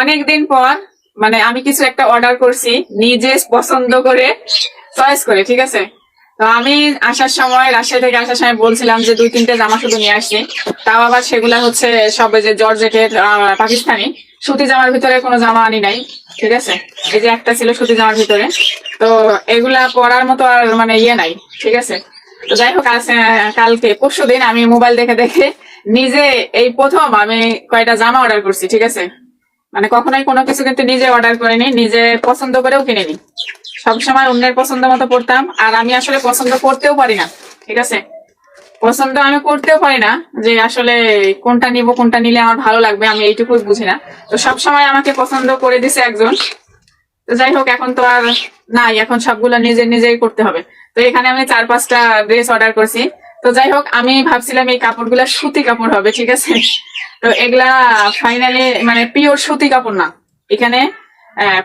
অনেক দিন পর মানে আমি কিছু একটা অর্ডার করছি, নিজে পছন্দ করে চয়েস করে, ঠিক আছে? তো আমি আসার সময়, রাজশাহী থেকে আসার সময় বলছিলাম যে দুই, তিনটে জামা শুধু নিয়ে আসি তাও আবার সেগুলা হচ্ছে সব যে জর্জেটের পাকিস্তানি। সুতি জামার ভিতরে কোনো জামা আনি নাই, ঠিক আছে? এই যে একটা ছিল সুতি জামার ভিতরে। তো এগুলা পরার মতো আর মানে ইয়ে নাই, ঠিক আছে? তো যাই হোক কালকে, পরশু দিন আমি মোবাইল দেখে দেখে নিজে এই প্রথম আমি কয়টা জামা অর্ডার করছি, ঠিক আছে? মানে কখনোই কোনো কিছু কিন্তু নিজে অর্ডার করিনি, নিজে পছন্দ করেও কিনিনি। সবসময় অন্যের পছন্দ মতো পড়তাম আর আমি আসলে পছন্দ করতেও পারি না, ঠিক আছে? পছন্দ আমি করতেও পারি না, যে আসলে কোনটা নিব, কোনটা নিলে আমার ভালো লাগবে, আমি এইটুকু বুঝি না। তো সবসময় আমাকে পছন্দ করে দিছে একজন। তো যাই হোক, এখন তো আর নাই, এখন সবগুলো নিজে নিজেই করতে হবে। তো এখানে আমি চার পাঁচটা ড্রেস অর্ডার করছি। তো যাই হোক, আমি ভাবছিলাম এই কাপড়গুলা সুতি কাপড় হবে, ঠিক আছে? তো এগুলা ফাইনালি মানে পিওর সুতি কাপড় না। এখানে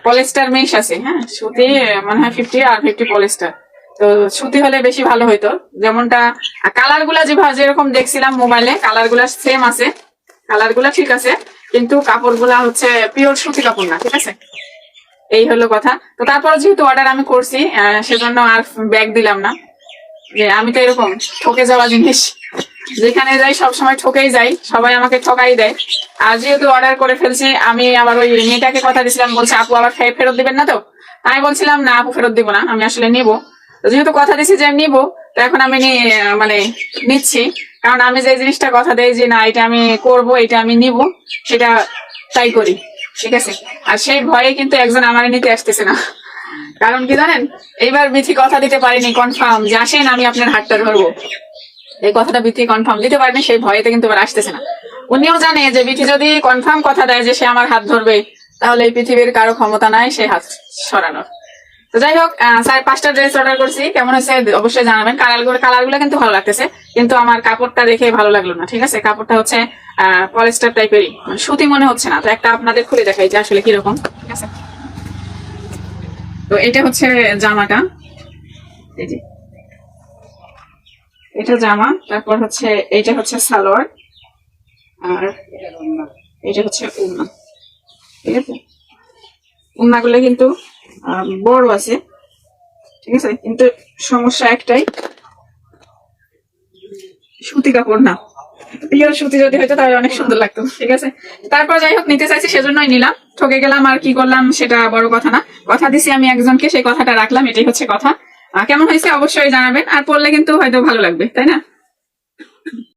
পলিস্টার মিক্স আছে হ্যাঁ? সুতি মনে হয় ফিফটি আর ফিফটি পলিস্টার তো সুতি হলে বেশি ভালো হইতো। যেমনটা কালারগুলা যেভাবে যেরকম দেখছিলাম মোবাইলে কালারগুলা সেম আছে। কালারগুলা ঠিক আছে, কিন্তু কাপড়গুলা হচ্ছে পিওর সুতি কাপড় না, ঠিক আছে? এই হলো কথা। তো তারপর যেহেতু অর্ডার আমি করছি সেজন্য আর ব্যাগ দিলাম না। যে আমি তো এরকম ঠকে যাওয়া জিনিস। যেখানে যাই, সবসময় ঠকেই যাই। সবাই আমাকে ঠকাই দেয়। আর যেহেতু অর্ডার করে ফেলছি, আমি আবার ওই মেয়েটাকে কথা দিয়েছিলাম, বলছে, আপু, আবার ফেরত দিবেন না তো? আমি বলছিলাম, না, আপু, ফেরত দিব না। আমি আসলে নিব। যেহেতু কথা দিয়েছি যে আমি নিবো, তো এখন আমি মানে নিচ্ছি। কারণ আমি যে জিনিসটা কথা দেই যে, না, এটা আমি করব, এটা আমি নিব, সেটা তাই করি। ঠিক আছে? আর সেই ভয়ে কিন্তু একজন আমার নিতে আসতেছে না। কারণ কি জানেন? এইবার বিথি কথা দিতে পারিনি কনফার্ম যে আসেন, আমি আপনার হাতটা ধরবো। এই কথাটা বিথি কনফার্ম দিতে পারেনি, সেই ভয়েতে কিন্তু এবার আসতেছে না। উনিও জানে যে বিথি যদি কনফার্ম কথা দেয় যে সে আমার হাত ধরবে, তাহলে এই পৃথিবীর কারও ক্ষমতা নাই, সে হাত সরানোর। তো যাই হোক চার পাঁচটা ড্রেস অর্ডার করছি। কেমন হয়েছে অবশ্যই জানাবেন। কালারগুলো কালারগুলো কিন্তু ভালো লাগতেছে। কিন্তু আমার কাপড়টা দেখে ভালো লাগল না, ঠিক আছে? কাপড়টা হচ্ছে, আহ পলিস্টার টাইপেরই মানে সুতি মনে হচ্ছে না। তো একটা আপনাদের খুলে দেখাই যে আসলে কীরকম, ঠিক আছে? তো এটা হচ্ছে জামাটা। এটা জামা, তারপর হচ্ছে এইটা হচ্ছে সালোয়ার, আর এটা হচ্ছে উন্না। ঠিক আছে? উন্নাগুলো কিন্তু বড় আছে। ঠিক আছে? কিন্তু সমস্যা একটাই, সুতি কাপড় না। পিওর সুতি যদি হইতো তাহলে অনেক সুন্দর লাগতো। ঠিক আছে? তারপর যাই হোক, নিতে চাইছি, সেজন্যই নিলাম। ঠকে গেলাম, আর কি করলাম সেটা বড় কথা না। কথা দিছি আমি একজনকে, সেই কথাটা রাখলাম, এটাই হচ্ছে কথা। কেমন হয়েছে অবশ্যই জানাবেন, আর পড়লে কিন্তু হয়তো ভালো লাগবে, তাই না?